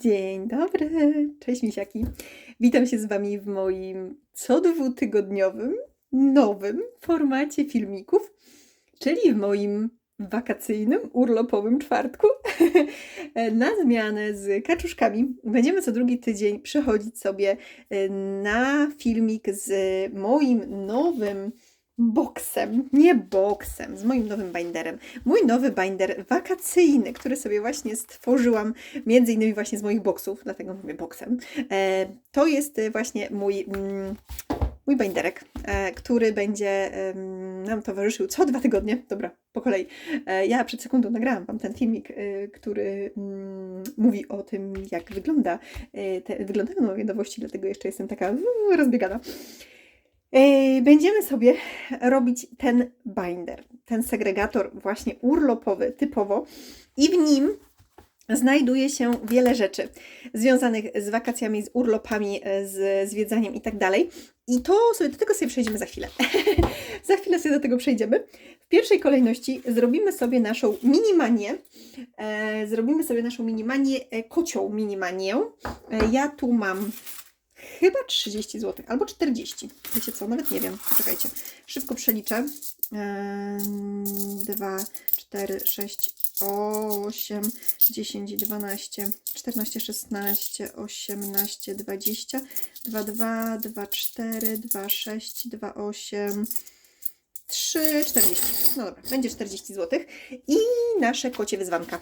Dzień dobry, cześć misiaki. Witam się z Wami w moim co dwutygodniowym, nowym formacie filmików, czyli w moim wakacyjnym, urlopowym czwartku. Na zmianę z kaczuszkami będziemy co drugi tydzień przechodzić sobie e, na filmik z moim nowym boksem, nie boksem, z moim nowym binderem. Mój nowy binder wakacyjny, który sobie właśnie stworzyłam, między innymi właśnie z moich boksów, dlatego mówię boksem. E, to jest e, właśnie mój, mm, mój binderek, e, który będzie nam towarzyszył co dwa tygodnie. Dobra, po kolei. Ja przed sekundą nagrałam Wam ten filmik, który mm, mówi o tym, jak wygląda, te, wyglądają moje nowości, dlatego jeszcze jestem taka rozbiegana. Będziemy sobie robić ten binder, ten segregator właśnie urlopowy typowo i w nim znajduje się wiele rzeczy związanych z wakacjami, z urlopami, e, z zwiedzaniem i tak dalej. I to sobie, do tego sobie przejdziemy za chwilę. za chwilę sobie do tego przejdziemy. W pierwszej kolejności zrobimy sobie naszą minimanię. E, zrobimy sobie naszą minimanię, e, kocią minimanię. E, ja tu mam chyba 30 zł, albo 40. Wiecie co, nawet nie wiem. Poczekajcie, szybko przeliczę. 2, 4, 6, 8, 10, 12, 14, 16, 18, 20, 2, 2, 2, 4, 2, 6, 2, 8, 3, 40. No dobra, będzie 40 zł. I nasze kocie wyzwanka.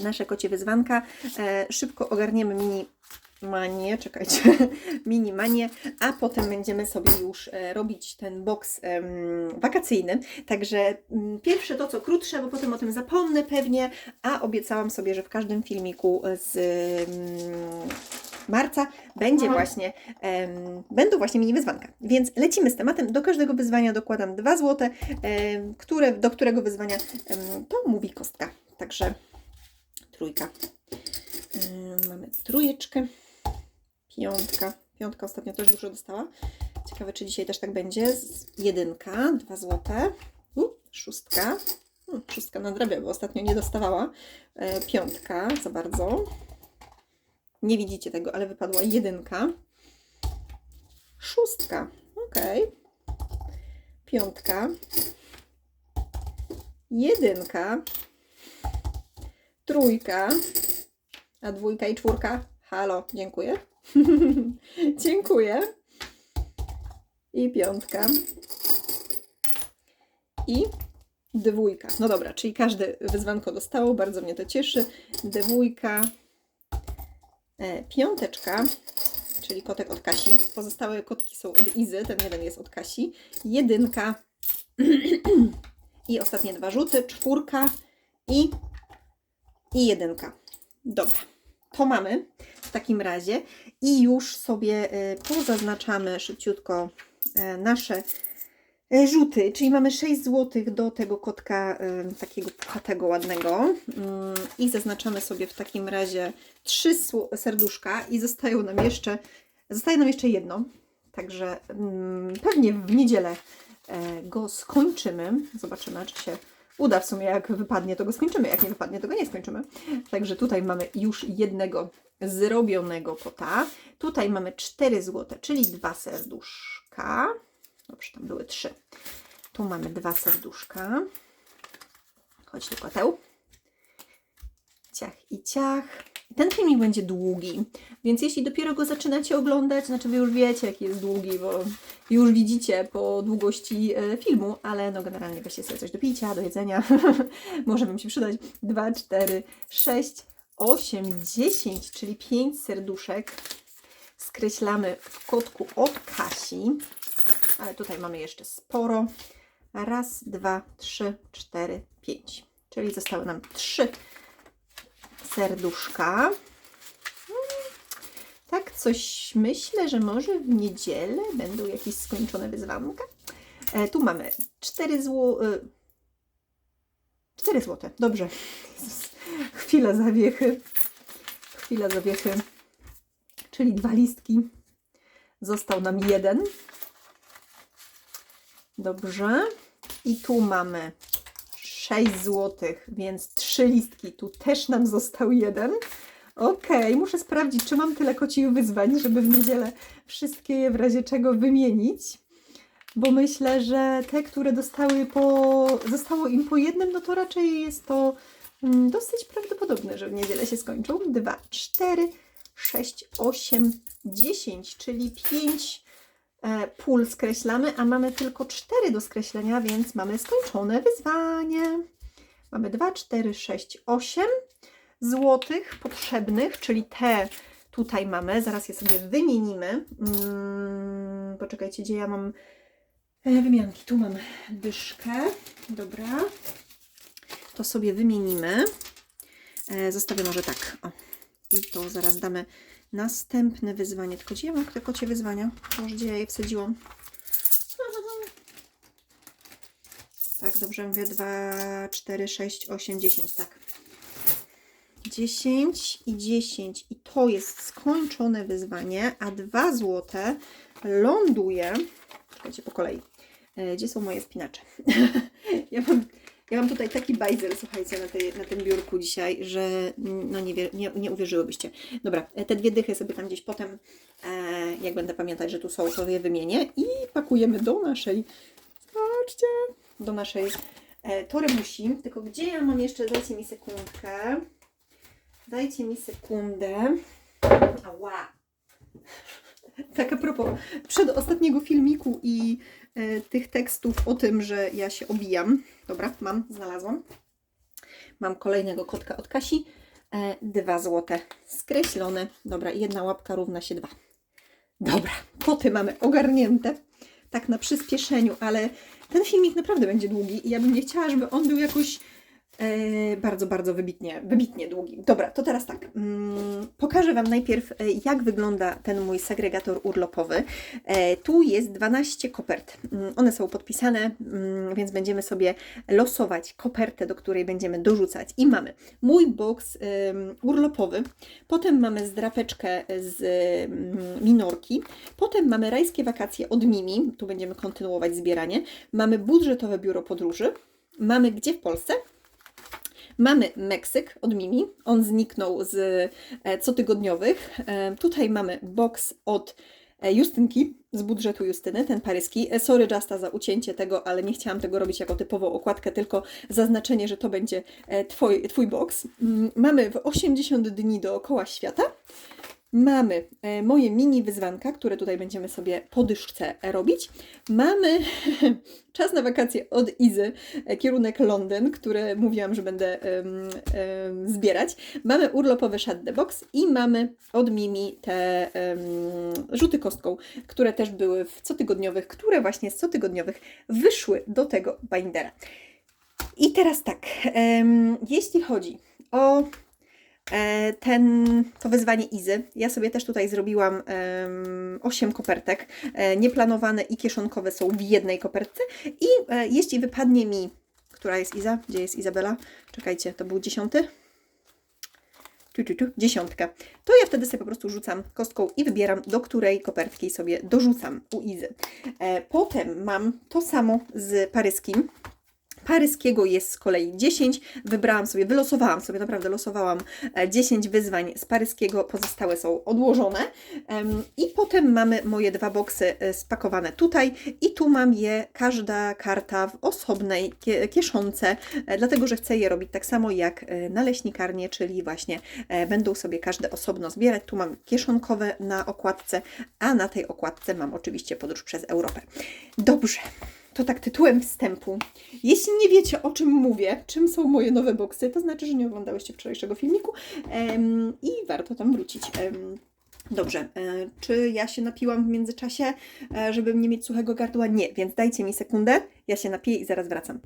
Nasze kocie wyzwanka. E, szybko ogarniemy mini manię, czekajcie, mini manię, a potem będziemy sobie już e, robić ten boks wakacyjny. Także mm, pierwsze to co krótsze, bo potem o tym zapomnę pewnie, a obiecałam sobie, że w każdym filmiku z marca będzie Mhm. właśnie, będą właśnie mini wyzwanka. Więc lecimy z tematem. Do każdego wyzwania dokładam 2 zł, em, które, do którego wyzwania to mówi kostka. Także trójka. Mamy trójeczkę, piątka. Piątka ostatnio też dużo dostała. Ciekawe, czy dzisiaj też tak będzie. Jedynka, 2 złote. U, szóstka. Szóstka nadrabia, bo ostatnio nie dostawała. E, piątka, za bardzo. Nie widzicie tego, ale wypadła jedynka. Szóstka, ok. Piątka. Jedynka. Trójka. A dwójka i czwórka? Halo, dziękuję. dziękuję. I piątka. I dwójka. No dobra, czyli każde wyzwanko dostało, bardzo mnie to cieszy. Dwójka, e, piąteczka, czyli kotek od Kasi. Pozostałe kotki są od Izy, ten jeden jest od Kasi. Jedynka i ostatnie dwa rzuty, czwórka i, i jedynka. Dobra, to mamy takim razie i już sobie e, pozaznaczamy szybciutko e, nasze e, rzuty, czyli mamy 6 zł do tego kotka takiego puchatego, ładnego. Mm, i zaznaczamy sobie w takim razie trzy sło- serduszka i zostają nam jeszcze, zostaje nam jeszcze jedno, także mm, pewnie w niedzielę e, go skończymy, zobaczymy czy się uda w sumie, jak wypadnie to go skończymy, jak nie wypadnie to go nie skończymy, także tutaj mamy już jednego zrobionego kota, tutaj mamy 4 zł, czyli dwa serduszka, Dobrze, tam były trzy. Tu mamy dwa serduszka. Chodź do koteł. Ciach i ciach. Ten filmik będzie długi, więc jeśli dopiero go zaczynacie oglądać, znaczy wy już wiecie, jaki jest długi, bo już widzicie po długości e, filmu, ale no generalnie weźcie sobie coś do picia, do jedzenia. Może Wam się przydać. 2, 4, 6, 8, 10, czyli 5 serduszek. Skreślamy w kotku od Kasi ale tutaj mamy jeszcze sporo. Raz, dwa, trzy, cztery, pięć. Czyli zostały nam trzy serduszka. Tak, coś myślę, że może w niedzielę będą jakieś skończone wyzwanka. E, tu mamy 4 zł. E, 4 złote. Dobrze. Chwila zawiechy. Chwila zawiechy. Czyli dwa listki. Został nam jeden. Dobrze. I tu mamy 6 zł, więc trzy listki. Tu też nam został jeden. Okej, muszę sprawdzić, czy mam tyle kocich wyzwań, żeby w niedzielę wszystkie je w razie czego wymienić. Bo myślę, że te, które dostały po, zostało im po jednym, no to raczej jest to mm, dosyć prawdopodobne, że w niedzielę się skończą. 2, 4, 6, 8, 10, czyli 5 e, pól skreślamy, a mamy tylko 4 do skreślenia, więc mamy skończone wyzwanie. Mamy 2, 4, 6, 8 złotych potrzebnych, czyli te tutaj mamy. Zaraz je sobie wymienimy. Mm, poczekajcie, gdzie ja mam e, wymianki. Tu mam dyszkę. Dobra. To sobie wymienimy. E, zostawię może tak. O. I to zaraz damy następne wyzwanie. Tylko gdzie ja mam te kocie wyzwania? Może gdzie ja je wsadziłam? Tak, dobrze mówię. 2, 4, 6, 8, 10. Tak. 10 i 10 i to jest skończone wyzwanie, a 2 złote ląduje. Czekajcie po kolei. E, Gdzie są moje spinacze? ja, mam, ja mam tutaj taki bajzel, słuchajcie, na, tej, na tym biurku dzisiaj, że mm, no nie, wie, nie, nie uwierzyłybyście. Dobra, e, te dwie dychy sobie tam gdzieś potem, e, jak będę pamiętać, że tu są, to je wymienię i pakujemy do naszej, zobaczcie, do naszej e, torebusi. Tylko gdzie ja mam jeszcze, dajcie mi sekundkę. Dajcie mi sekundę. Ała. Tak a propos przedostatniego filmiku i e, tych tekstów o tym, że ja się obijam. Dobra, mam, znalazłam. Mam kolejnego kotka od Kasi. E, dwa złote skreślone. Dobra, jedna łapka równa się dwa. Dobra, koty mamy ogarnięte. Tak na przyspieszeniu, ale ten filmik naprawdę będzie długi i ja bym nie chciała, żeby on był jakoś bardzo, bardzo wybitnie, wybitnie długi. Dobra, to teraz tak. Mm, pokażę Wam najpierw, e, jak wygląda ten mój segregator urlopowy. E, tu jest 12 kopert. Mm, one są podpisane, mm, więc będziemy sobie losować kopertę, do której będziemy dorzucać. I mamy mój ym, urlopowy, potem mamy zdrapeczkę z minorki, potem mamy rajskie wakacje od Mimi, tu będziemy kontynuować zbieranie. Mamy budżetowe biuro podróży. Mamy gdzie w Polsce? Mamy Meksyk od Mimi, on zniknął z e, cotygodniowych. E, tutaj mamy box od e, Justynki z budżetu Justyny, ten paryski. Sorry Justa za ucięcie tego, ale nie chciałam tego robić jako typową okładkę, tylko zaznaczenie, że to będzie twoj, Twój box. Mm, Mamy w 80 dni dookoła świata. Mamy e, moje mini wyzwanka, które tutaj będziemy sobie po dyszce robić. Mamy czas na wakacje od Izy, e, kierunek Londyn, które mówiłam, że będę em, em, zbierać. Mamy urlopowy Shut the Box i mamy od Mimi te em, rzuty kostką, które też były w cotygodniowych, które właśnie z cotygodniowych wyszły do tego bindera. I teraz tak, em, jeśli chodzi o ten, to wyzwanie Izy. Ja sobie też tutaj zrobiłam em, 8 kopertek. E, nieplanowane i kieszonkowe są w jednej kopertce. I e, jeśli wypadnie mi, która jest Iza? Gdzie jest Izabela? Czekajcie, to był dziesiąty? Tu, tu, tu, dziesiątka. To ja wtedy sobie po prostu rzucam kostką i wybieram, do której kopertki sobie dorzucam u Izy. E, potem mam to samo z paryskim. Paryskiego jest z kolei 10. Wybrałam sobie, wylosowałam sobie, naprawdę losowałam e, 10 wyzwań z paryskiego, pozostałe są odłożone. I potem mamy moje dwa boksy e, spakowane tutaj i tu mam je, każda karta w osobnej kie- kieszonce, e, dlatego że chcę je robić tak samo jak e, naleśnikarnie, czyli właśnie e, będą sobie każde osobno zbierać. Tu mam kieszonkowe na okładce, a na tej okładce mam oczywiście podróż przez Europę. Dobrze. To tak tytułem wstępu. Jeśli nie wiecie o czym mówię, czym są moje nowe boksy, to znaczy, że nie oglądałyście wczorajszego filmiku em, i warto tam wrócić. Em, Dobrze, e, czy ja się napiłam w międzyczasie, e, żeby nie mieć suchego gardła? Nie, więc dajcie mi sekundę, ja się napiję i zaraz wracam.